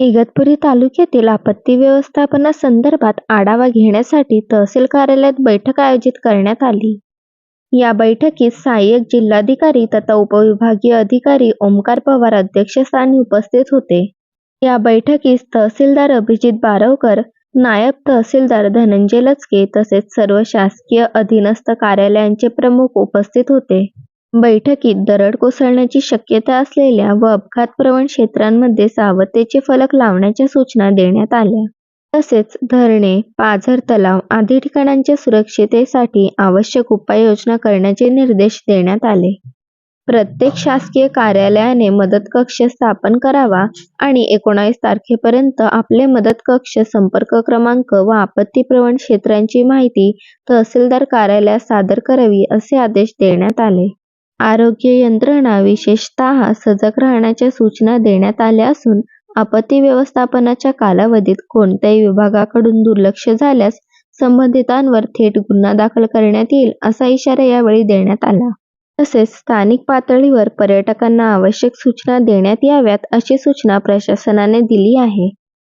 इगतपुरी तालुक्यातील आपत्ती व्यवस्थापनासंदर्भात आढावा घेण्यासाठी तहसील कार्यालयात बैठक आयोजित करण्यात आली. या बैठकीत सहाय्यक जिल्हाधिकारी तथा उपविभागीय अधिकारी ओमकार पवार अध्यक्षस्थानी उपस्थित होते. या बैठकीस तहसीलदार अभिजित बारवकर, नायब तहसीलदार धनंजय लचके तसेच सर्व शासकीय अधीनस्थ कार्यालयांचे प्रमुख उपस्थित होते. बैठकीत दरड कोसळण्याची शक्यता असलेल्या व अपघातप्रवण क्षेत्रांमध्ये सावधतेचे फलक लावण्याच्या सूचना देण्यात आल्या. तसेच धरणे, पाझर तलाव आदी ठिकाणांच्या सुरक्षिततेसाठी आवश्यक उपाययोजना करण्याचे निर्देश देण्यात आले. प्रत्येक शासकीय कार्यालयाने मदत कक्ष स्थापन करावा आणि एकोणावीस तारखेपर्यंत आपले मदत कक्ष संपर्क क्रमांक व आपत्तीप्रवण क्षेत्रांची माहिती तहसीलदार कार्यालयास सादर करावी असे आदेश देण्यात आले. आरोग्य यंत्रणा विशेषतः सजग राहण्याच्या सूचना देण्यात आल्या असून आपत्ती व्यवस्थापनाच्या कालावधीत कोणत्याही विभागाकडून दुर्लक्ष झाल्यास संबंधितांवर थेट गुन्हा दाखल करण्यात येईल असा इशारा यावेळी देण्यात आला. तसेच स्थानिक पातळीवर पर्यटकांना आवश्यक सूचना देण्यात याव्यात अशी सूचना प्रशासनाने दिली आहे.